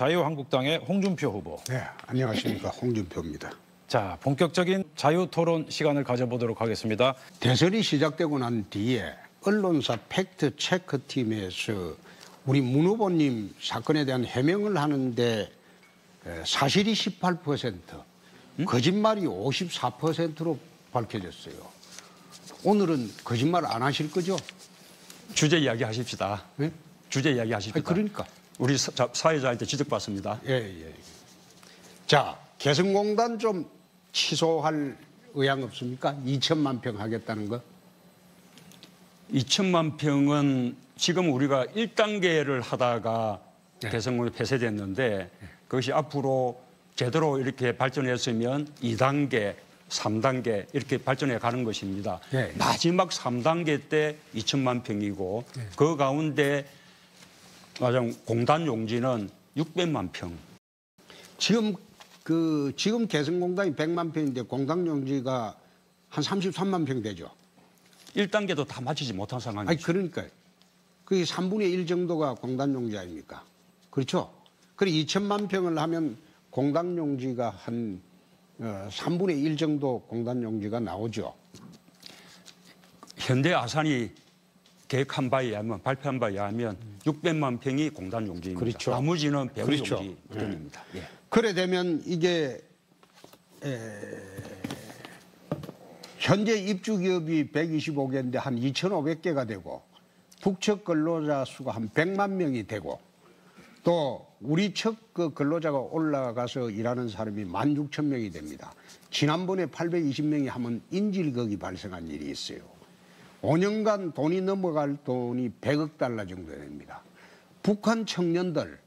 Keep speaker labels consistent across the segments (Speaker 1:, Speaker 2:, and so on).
Speaker 1: 자유한국당의 홍준표 후보.
Speaker 2: 네, 안녕하십니까 홍준표입니다.
Speaker 1: 자, 본격적인 자유 토론 시간을 가져보도록 하겠습니다.
Speaker 2: 대선이 시작되고 난 뒤에 언론사 팩트 체크 팀에서 우리 문 후보님 사건에 대한 해명을 하는데 에, 사실이 18%, 거짓말이 54%로 밝혀졌어요. 오늘은 거짓말 안 하실 거죠?
Speaker 3: 주제 이야기 하십시다.
Speaker 2: 네?
Speaker 3: 주제 이야기 하십시다.
Speaker 2: 아니, 그러니까.
Speaker 3: 우리 사- 사회자한테 지적받습니다.
Speaker 2: 예, 예. 자, 개성공단 좀 취소할 의향 없습니까? 2천만 평 하겠다는 거?
Speaker 3: 2천만 평은 지금 우리가 1단계를 하다가
Speaker 2: 네.
Speaker 3: 개성공이 폐쇄됐는데 그것이 앞으로 제대로 이렇게 발전했으면 2단계, 3단계 이렇게 발전해 가는 것입니다.
Speaker 2: 네.
Speaker 3: 마지막 3단계 때 2천만 평이고 그 가운데 가장 공단 용지는 600만 평.
Speaker 2: 지금 그 지금 개성공단이 100만 평인데 공단 용지가 한 33만 평 되죠.
Speaker 3: 1단계도 다 마치지 못한 상황이죠.
Speaker 2: 아니 그러니까 그게 3분의 1 정도가 공단 용지 아닙니까? 그렇죠? 그래 2천만 평을 하면 공단 용지가 한 어, 3분의 1 정도 공단 용지가 나오죠.
Speaker 3: 현대 아산이 계획한 바에 의하면 발표한 바에 의하면 600만 평이 공단 용지입니다.
Speaker 2: 그렇죠.
Speaker 3: 나머지는 배우
Speaker 2: 그렇죠.
Speaker 3: 용지 등입니다. 예.
Speaker 2: 그래 되면 이게 에, 현재 입주 기업이 125개인데 한 2,500개가 되고 북측 근로자 수가 한 100만 명이 되고 또 우리 측 그 근로자가 올라가서 일하는 사람이 16,000명이 됩니다. 지난번에 820명이 하면 인질극이 발생한 일이 있어요. 5년간 돈이 넘어갈 돈이 100억 달러 정도 됩니다. 북한 청년들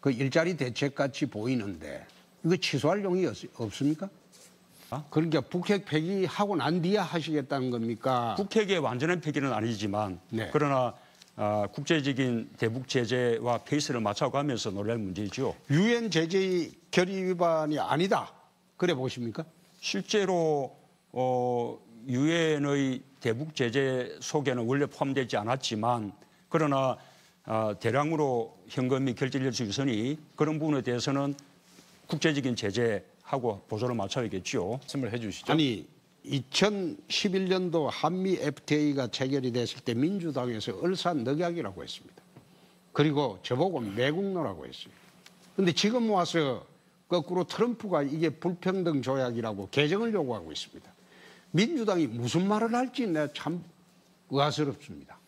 Speaker 2: 그 일자리 대책 같이 보이는데 이거 취소할 용이 없, 없습니까?
Speaker 3: 아?
Speaker 2: 그러니까 북핵 폐기하고 난 뒤에 하시겠다는 겁니까?
Speaker 3: 북핵의 완전한 폐기는 아니지만
Speaker 2: 네.
Speaker 3: 그러나 아, 국제적인 대북 제재와 페이스를 맞춰가면서 노래할 문제죠.
Speaker 2: 유엔 제재 결의 위반이 아니다. 그래 보십니까?
Speaker 3: 실제로 어, 유엔의 대북 제재 속에는 원래 포함되지 않았지만 그러나 아, 대량으로 현금이 결제될 수 있으니 그런 부분에 대해서는 국제적인 제재하고 보조를 맞춰야겠죠.
Speaker 1: 말씀을 해주시죠.
Speaker 2: 아니 2011년도 한미 FTA가 체결이 됐을 때 민주당에서 얼산늑약이라고 했습니다. 그리고 저보고 매국노라고 했어요. 근데 지금 와서 거꾸로 트럼프가 이게 불평등 조약이라고 개정을 요구하고 있습니다. 민주당이 무슨 말을 할지 내가 참 의아스럽습니다.